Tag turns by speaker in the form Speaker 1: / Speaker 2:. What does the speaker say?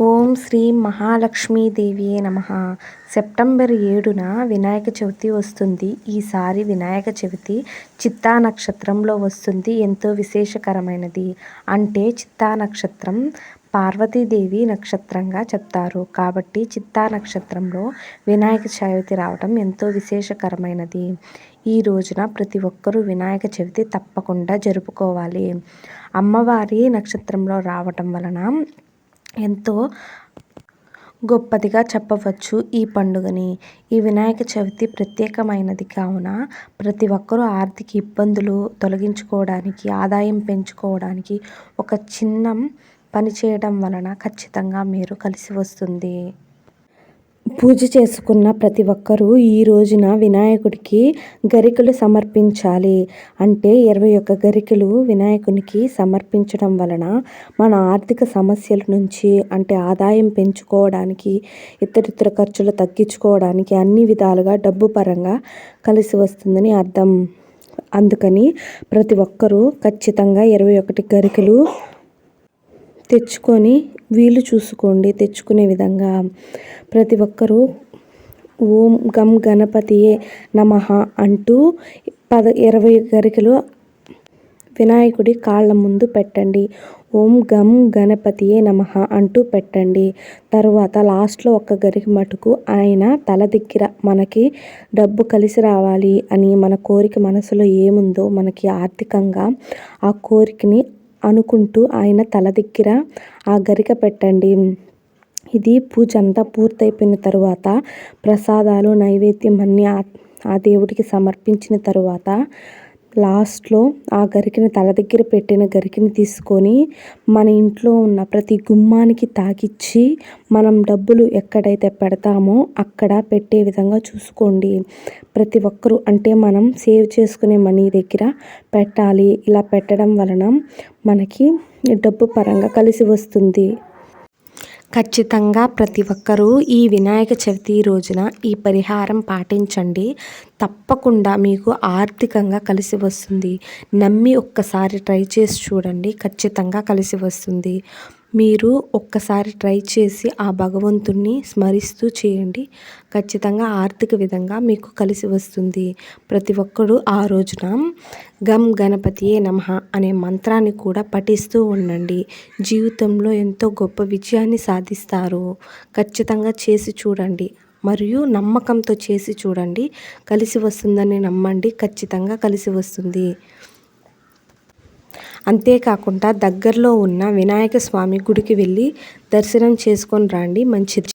Speaker 1: ఓం శ్రీ మహాలక్ష్మీదేవియే నమ. సెప్టెంబర్ ఏడున వినాయక చవితి వస్తుంది. ఈసారి వినాయక చవితి చిత్తా నక్షత్రంలో వస్తుంది. ఎంతో విశేషకరమైనది. అంటే చిత్తా నక్షత్రం పార్వతీదేవి నక్షత్రంగా చెప్తారు. కాబట్టి చిత్తా నక్షత్రంలో వినాయక చవితి రావడం ఎంతో విశేషకరమైనది. ఈ రోజున ప్రతి ఒక్కరూ వినాయక చవితి తప్పకుండా జరుపుకోవాలి. అమ్మవారి నక్షత్రంలో రావటం వలన ఎంతో గొప్పదిగా చెప్పవచ్చు ఈ పండుగని. ఈ వినాయక చవితి ప్రత్యేకమైనది కావున ప్రతి ఒక్కరూ ఆర్థిక ఇబ్బందులు తొలగించుకోవడానికి ఆదాయం పెంచుకోవడానికి ఒక చిన్న పని చేయడం వలన ఖచ్చితంగా మీరు కలిసి వస్తుంది. పూజ చేసుకున్న ప్రతి ఒక్కరూ ఈ రోజున వినాయకుడికి గరికలు సమర్పించాలి. అంటే ఇరవై ఒక్క గరికలు వినాయకునికి సమర్పించడం వలన మన ఆర్థిక సమస్యల నుంచి అంటే ఆదాయం పెంచుకోవడానికి ఇతరితర ఖర్చులు తగ్గించుకోవడానికి అన్ని విధాలుగా డబ్బు పరంగా కలిసి వస్తుందని అర్థం. అందుకని ప్రతి ఒక్కరూ ఖచ్చితంగా ఇరవై ఒకటి గరికలు తెచ్చుకొని వీలు చూసుకోండి తెచ్చుకునే విధంగా. ప్రతి ఒక్కరూ ఓం గం గణపతియే నమ అంటూ పద ఇరవై గరికలు వినాయకుడి కాళ్ళ ముందు పెట్టండి. ఓం గం గణపతియే నమ అంటూ పెట్టండి. తరువాత లాస్ట్లో ఒక్క గరిక మటుకు ఆయన తల దగ్గర మనకి డబ్బు కలిసి రావాలి అని మన కోరిక మనసులో ఏముందో మనకి ఆర్థికంగా ఆ కోరికని అనుకుంటూ ఆయన తల దగ్గర ఆ గరిక పెట్టండి. ఇది పూజ అంతా పూర్తయిపోయిన తరువాత ప్రసాదాలు నైవేద్యం అన్నీ ఆ దేవుడికి సమర్పించిన తరువాత లాస్ట్లో ఆ గరికని తల దగ్గర పెట్టిన గరికని తీసుకొని మన ఇంట్లో ఉన్న ప్రతి గుమ్మానికి తాకిచ్చి మనం డబ్బులు ఎక్కడైతే పెడతామో అక్కడ పెట్టే విధంగా చూసుకోండి. ప్రతి ఒక్కరూ అంటే మనం సేవ్ చేసుకునే మనీ దగ్గర పెట్టాలి. ఇలా పెట్టడం వలన మనకి డబ్బు పరంగా కలిసి వస్తుంది. ఖచ్చితంగా ప్రతి ఒక్కరూ ఈ వినాయక చవితి రోజున ఈ పరిహారం పాటించండి. తప్పకుండా మీకు ఆర్థికంగా కలిసి వస్తుంది. నమ్మి ఒక్కసారి ట్రై చేసి చూడండి. ఖచ్చితంగా కలిసి వస్తుంది. మీరు ఒక్కసారి ట్రై చేసి ఆ భగవంతుణ్ణి స్మరిస్తూ చేయండి. ఖచ్చితంగా ఆర్థిక విధంగా మీకు కలిసి వస్తుంది. ప్రతి ఒక్కరూ ఆ రోజున గం గణపతియే నమ అనే మంత్రాన్ని కూడా పఠిస్తూ ఉండండి. జీవితంలో ఎంతో గొప్ప విజయాన్ని సాధిస్తారు. ఖచ్చితంగా చేసి చూడండి. మరియు నమ్మకంతో చేసి చూడండి. కలిసి వస్తుందని నమ్మండి. ఖచ్చితంగా కలిసి వస్తుంది. అంతేకాకుండా దగ్గరలో ఉన్న వినాయక స్వామి గుడికి వెళ్ళి దర్శనం చేసుకొని రండి మంచిది.